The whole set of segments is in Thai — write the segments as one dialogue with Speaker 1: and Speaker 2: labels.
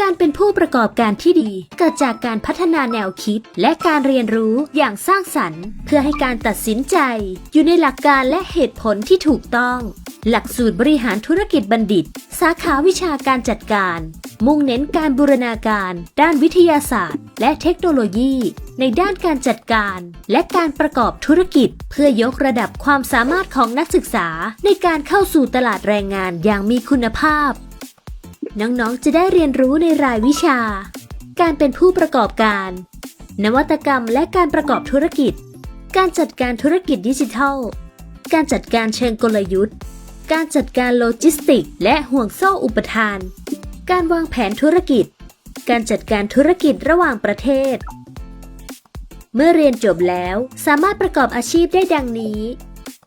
Speaker 1: การเป็นผู้ประกอบการที่ดีเกิดจากการพัฒนาแนวคิด และการเรียนรู้อย่างสร้างสรรค์ เพื่อให้การตัดสินใจ อยู่ในหลักการและเหตุผลที่ถูกต้อง หลักสูตรบริหารธุรกิจบัณฑิต สาขาวิชาการจัดการ มุ่งเน้นการบูรณาการ ด้านวิทยาศาสตร์ และเทคโนโลยี ในด้านการจัดการ และการประกอบธุรกิจ เพื่อยกระดับความสามารถของนักศึกษาในการเข้าสู่ตลาดแรงงานอย่างมีคุณภาพ น้องๆ จะได้เรียนรู้ในรายวิชา การเป็นผู้ประกอบการ นวัตกรรมและการประกอบธุรกิจ การจัดการธุรกิจดิจิทัล การจัดการเชิงกลยุทธ์ การจัดการโลจิสติก และห่วงโซ่อุปทาน การวางแผนธุรกิจ การจัดการธุรกิจระหว่างประเทศ เมื่อเรียนจบแล้วสามารถประกอบอาชีพได้ดังนี้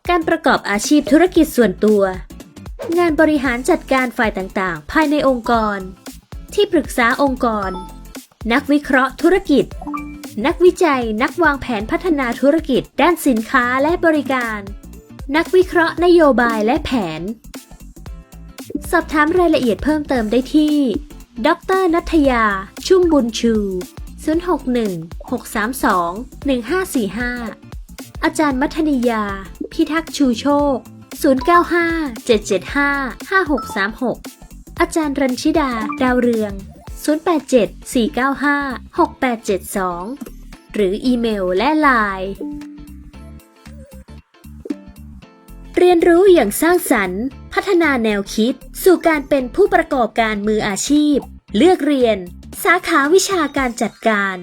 Speaker 1: การประกอบอาชีพธุรกิจส่วนตัว งานบริหารจัดการฝ่ายต่างๆ ภายในองค์กร ที่ปรึกษาองค์กร นักวิเคราะห์ธุรกิจ นักวิจัยนักวางแผนพัฒนาธุรกิจ ด้านสินค้าและบริการ นักวิเคราะห์นโยบายและแผน สอบถามรายละเอียดเพิ่มเติมได้ที่ ดรนัทยา ชุ่มบุญชู 061 632 1545 อาจารย์มัทนิยา พิทักษ์ชูโชค 095 775 5636 อาจารย์รัญชิดา ดาวเรือง 087 495 6872 หรืออีเมลและไลน์เรียนรู้อย่างสร้างสรรค์ พัฒนาแนวคิด สู่การเป็นผู้ประกอบการมืออาชีพ เลือกเรียน สาขาวิชาการจัดการ